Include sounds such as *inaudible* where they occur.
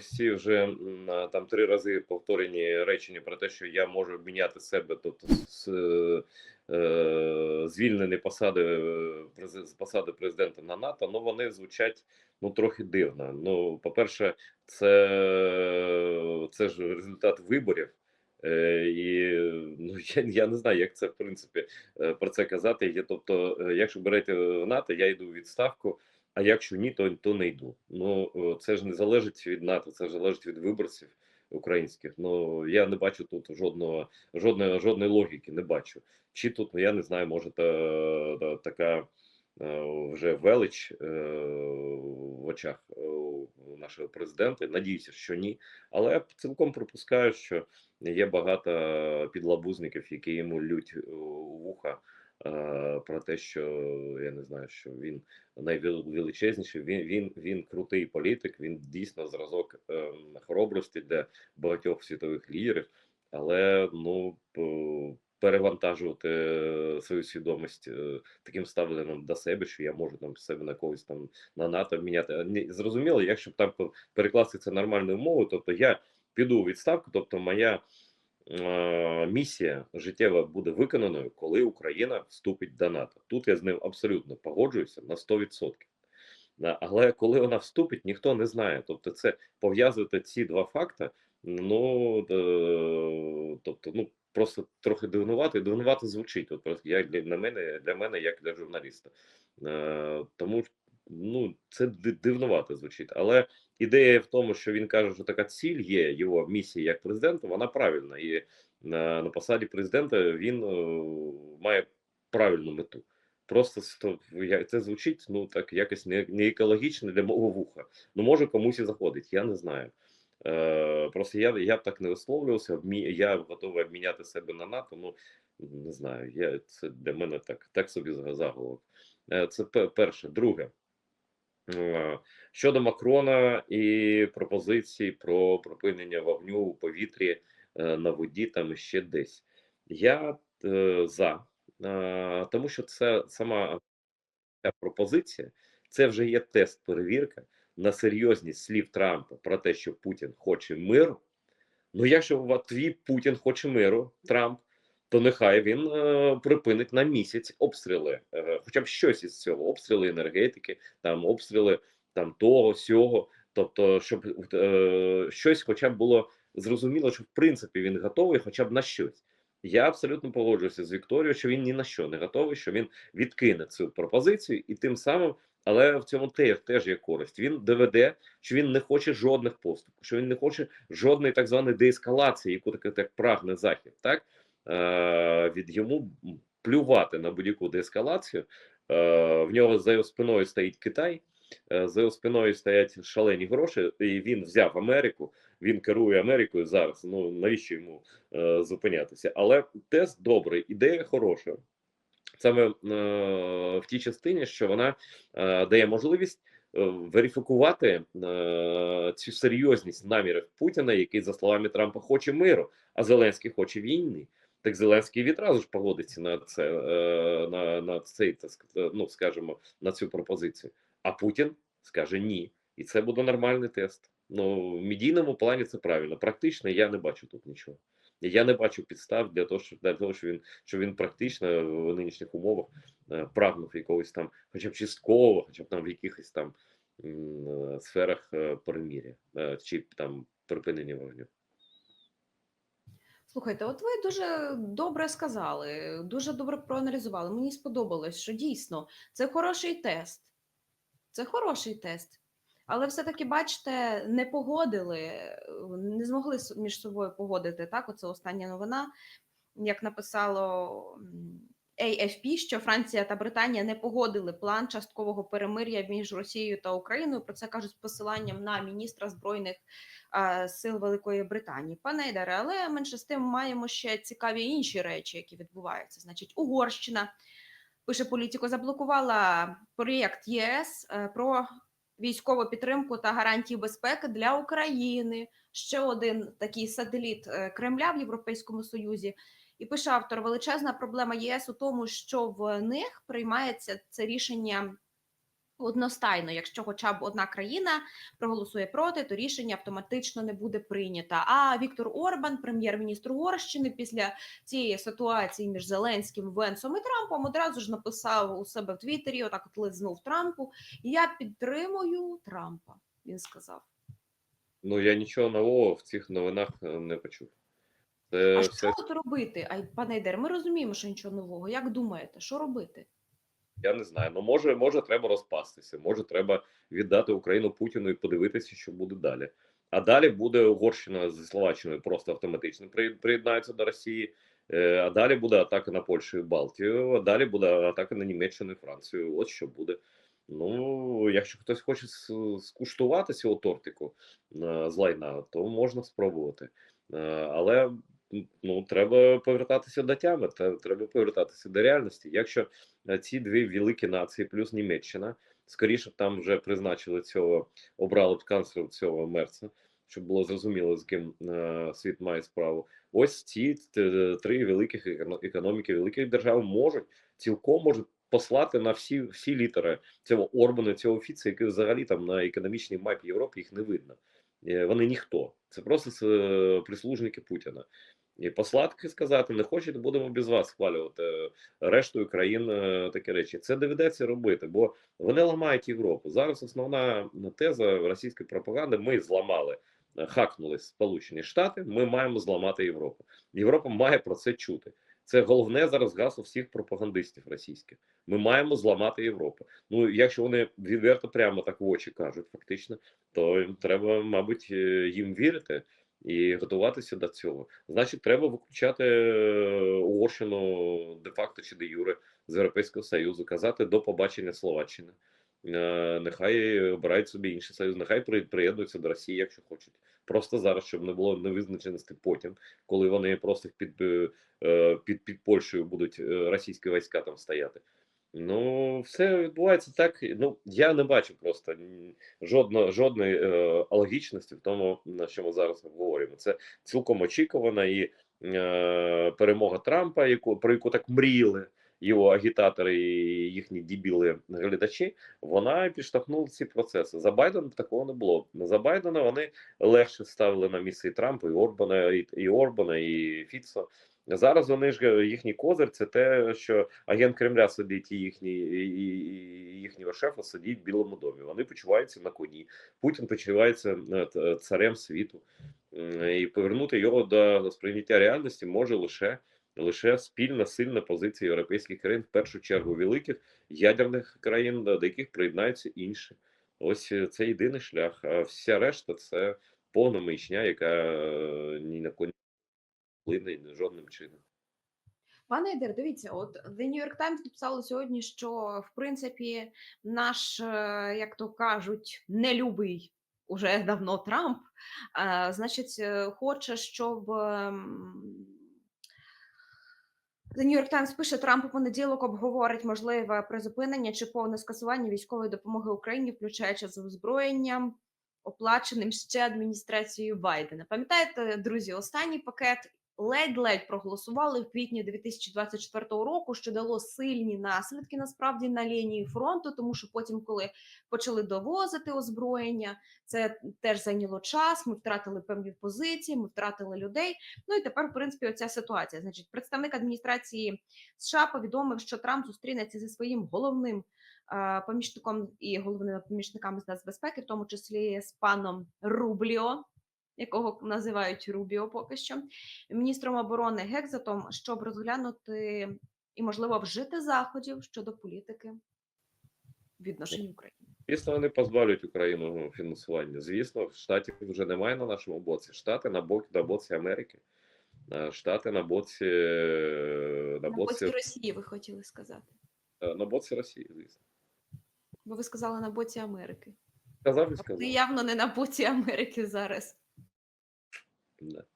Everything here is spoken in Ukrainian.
Ці вже там три рази повторені речення про те, що я можу обміняти себе, тобто з, е, звільнені посади е, з посади президента на НАТО. Ну вони звучать ну трохи дивно. Ну, по-перше, це, це ж результат виборів. Е, і ну *laughs* я, я не знаю, як це в принципі е, про це казати. Є, тобто, якщо берете в НАТО, я йду у відставку. А якщо ні, то, то не йду. Ну е, це ж не залежить від НАТО, це ж залежить від виборців українських. Ну я не бачу тут жодного жодної жодної логіки. Не бачу. Чи тут ну, я не знаю, може та, та така е, вже велич е, в очах е, нашого президента. Надіюся, що ні. Але я цілком припускаю, що є багато підлабузників, які йому лють у вуха про те, що я не знаю, що він найвеличезніший. Він він він крутий політик. Він дійсно зразок е, хоробрості для багатьох світових лідерів, але ну перевантажувати е, свою свідомість е, таким ставленням до себе, що я можу там себе на когось там на НАТО міняти. Зрозуміло, якщо б там перекласти це нормальною мовою, тобто я піду у відставку, тобто моя е, місія життєва буде виконаною, коли Україна вступить до НАТО. Тут я з ним абсолютно погоджуюся на 100%. Але коли вона вступить, ніхто не знає. Тобто, це пов'язувати ці два факти. Ну тобто, ну просто трохи дивнувати. Дивнувати звучить. От просто як для на мене, для мене, як для журналіста. Е, тому ну це ди- дивнувато звучить. Але ідея в тому, що він каже, що така ціль є його місії як президента, вона правильна. І на, на посаді президента він е, має правильну мету. Просто це звучить ну так якось не, не екологічно для мого вуха. Ну може комусь і заходить, я не знаю. Е, просто я, я б так не висловлювався. Я готовий обміняти себе на НАТО. Ну не знаю. Я це для мене так, так собі за- заголовок. Е, це перше. Друге. Е, Щодо Макрона і пропозицій про припинення вогню у повітрі е, на воді там ще десь. Я е, за, тому що це сама пропозиція, це вже є тест перевірка на серйозність слів Трампа про те, що Путін хоче миру. Ну, якщо твій Путін хоче миру, Трамп, то нехай він е, припинить на місяць обстріли, е, хоча б щось із цього, обстріли енергетики, там обстріли там того, сього. Тобто, щоб е, щось, хоча б було зрозуміло, що в принципі він готовий, хоча б на щось. Я абсолютно погоджуюся з Вікторією, що він ні на що не готовий, що він відкине цю пропозицію, і тим самим, але в цьому теж теж є користь. Він доведе, що він не хоче жодних поступок, що він не хоче жодної так званої деескалації, яку таке так прагне захід. Так від йому плювати на будь-яку деескалацію. Е, в нього за його спиною стоїть Китай. е, За його спиною стоять шалені гроші, і він взяв Америку. Він керує Америкою зараз. Ну навіщо йому е, зупинятися? Але тест добрий, ідея хороша. Саме е, в тій частині, що вона е, дає можливість е, верифікувати е, цю серйозність намірів Путіна, який, за словами Трампа, хоче миру, а Зеленський хоче війни. Так Зеленський відразу ж погодиться на це е, на, на цей так ну скажімо, на цю пропозицію. А Путін скаже ні, і це буде нормальний тест. Ну в медійному плані це правильно. Практично я не бачу тут нічого. Я не бачу підстав для того, що для того, що він що він практично в нинішніх умовах е, прагнув якогось там, хоча б частково, хоча б там в якихось там е, сферах е, переміря е, чи там припинення вогню. Слухайте, от ви дуже добре сказали, дуже добре проаналізували. Мені сподобалось, що дійсно це хороший тест. Це хороший тест. Але все-таки, бачите, не погодили, не змогли між собою погодити. Так, оце остання новина, як написало AFP, що Франція та Британія не погодили план часткового перемир'я між Росією та Україною. Про це кажуть з посиланням на міністра збройних сил Великої Британії. Пане Ейдаре, але менше з тим маємо ще цікаві інші речі, які відбуваються. Значить, Угорщина пише політико, заблокувала проєкт ЄС е, про військову підтримку та гарантії безпеки для України. Ще один такий сателіт е, Кремля в Європейському Союзі. І пише автор: величезна проблема ЄС у тому, що в них приймається це рішення Одностайно, якщо хоча б одна країна проголосує проти, то рішення автоматично не буде прийнято. А Віктор Орбан, прем'єр-міністр Угорщини, після цієї ситуації між Зеленським, Венсом і Трампом, одразу ж написав у себе в Твіттері, отак от лизнув Трампу. Я підтримую Трампа. Він сказав. Ну я нічого нового в цих новинах е, не почув. Це А все що от робити? Ай, пане Ейдер, ми розуміємо, що нічого нового. Як думаєте, що робити? Я не знаю. Ну може, може, треба розпастися. Може, треба віддати Україну Путіну і подивитися, що буде далі. А далі буде Угорщина зі Словаччиною просто автоматично при- приєднаються до Росії. Е, А далі буде атака на Польщу і Балтію. А далі буде атака на Німеччину і Францію. От що буде. Ну, якщо хтось хоче скуштувати цього тортику е, з лайна, то можна спробувати. Е, Але ну, треба повертатися до тями, треба повертатися до реальності. Якщо е, ці дві великі нації, плюс Німеччина. Скоріше там вже призначили цього, обрали б канцлером цього мерца, щоб було зрозуміло, з ким е, світ має справу. Ось ці три великих економіки, великих держав можуть цілком можуть послати на всі всі літери цього Орбана, цього Фіца, який взагалі там на економічній мапі Європи їх не видно. Е, Вони ніхто. Це просто е, прислужники Путіна. І послати сказати, не хочете, будемо без вас схвалювати е, рештою країн е, такі речі. Це доведеться робити, бо вони ламають Європу. Зараз основна теза російської пропаганди: ми зламали, е, хакнули Сполучені Штати. Ми маємо зламати Європу. Європа має про це чути. Це головне зараз гасло всіх пропагандистів російських. Ми маємо зламати Європу. Ну, якщо вони відверто прямо так в очі кажуть, фактично, то їм треба, мабуть, е, їм вірити і готуватися до цього. Значить, треба виключати е, Угорщину де-факто чи де юре з Європейського Союзу, казати до побачення Словаччини. Е, Нехай обирають собі інший союз, нехай при- приєднуються до Росії, якщо хочуть. Просто зараз, щоб не було невизначеності потім, коли вони просто під, е, під, під Польщею будуть російські війська там стояти. Ну, все відбувається так. Ну, я не бачу просто м, жодно, жодної е, логічності в тому, на що ми зараз говоримо. Це цілком очікувана і е, перемога Трампа, яку про яку так мріяли його агітатори і їхні дібіли глядачі. Вона підштовхнула ці процеси. За Байдена такого не було. За Байдена вони легше ставили на місце і Трампа, і Орбана, і, і Орбана, і Фіцо. Зараз вони ж е, їхній козир це те, що агент Кремля сидить і їхній і, їхнього шефа сидить в Білому домі. Вони почуваються на коні. Путін почувається е, царем світу. І повернути його до сприйняття реальності може лише лише спільна сильна позиція європейських країн, в першу чергу великих ядерних країн, до яких приєднаються інші. Ось е, це єдиний шлях. А вся решта це повна маячня, яка е, ні на коні вплине жодним чином. Пане Ейдер, дивіться, от The New York Times написало сьогодні, що в принципі наш, е, як то кажуть, нелюбий уже давно Трамп, е, значить, е, хоче, щоб. ем, The New York Times пише, Трамп у понеділок обговорить можливе призупинення чи повне скасування військової допомоги Україні, включаючи з озброєнням, оплаченим ще адміністрацією Байдена. Пам'ятаєте, друзі, останній пакет ледь-ледь проголосували в квітні 2024 року, що дало сильні наслідки насправді на лінії фронту, тому що потім, коли почали довозити озброєння, це теж зайняло час. Ми втратили певні позиції, ми втратили людей. Ну і тепер, в принципі, оця ситуація. Значить, представник адміністрації США повідомив, що Трамп зустрінеться зі своїм головним е, помічником і головними помічниками з нацбезпеки, в тому числі з паном Рубліо. Якого називають Рубіо поки що міністром оборони Гекзатом, щоб розглянути і можливо вжити заходів щодо політики відношень України. Звісно, вони позбавлять Україну фінансування. Звісно, штатів вже немає на нашому боці. Штати на боці на боці Америки, Е, штати на боці е, на На боці боці Росії ви хотіли сказати, е, на боці Росії. Звісно, бо ви сказали на боці Америки. сказав і сказав. ви явно не на боці Америки зараз. Şimdi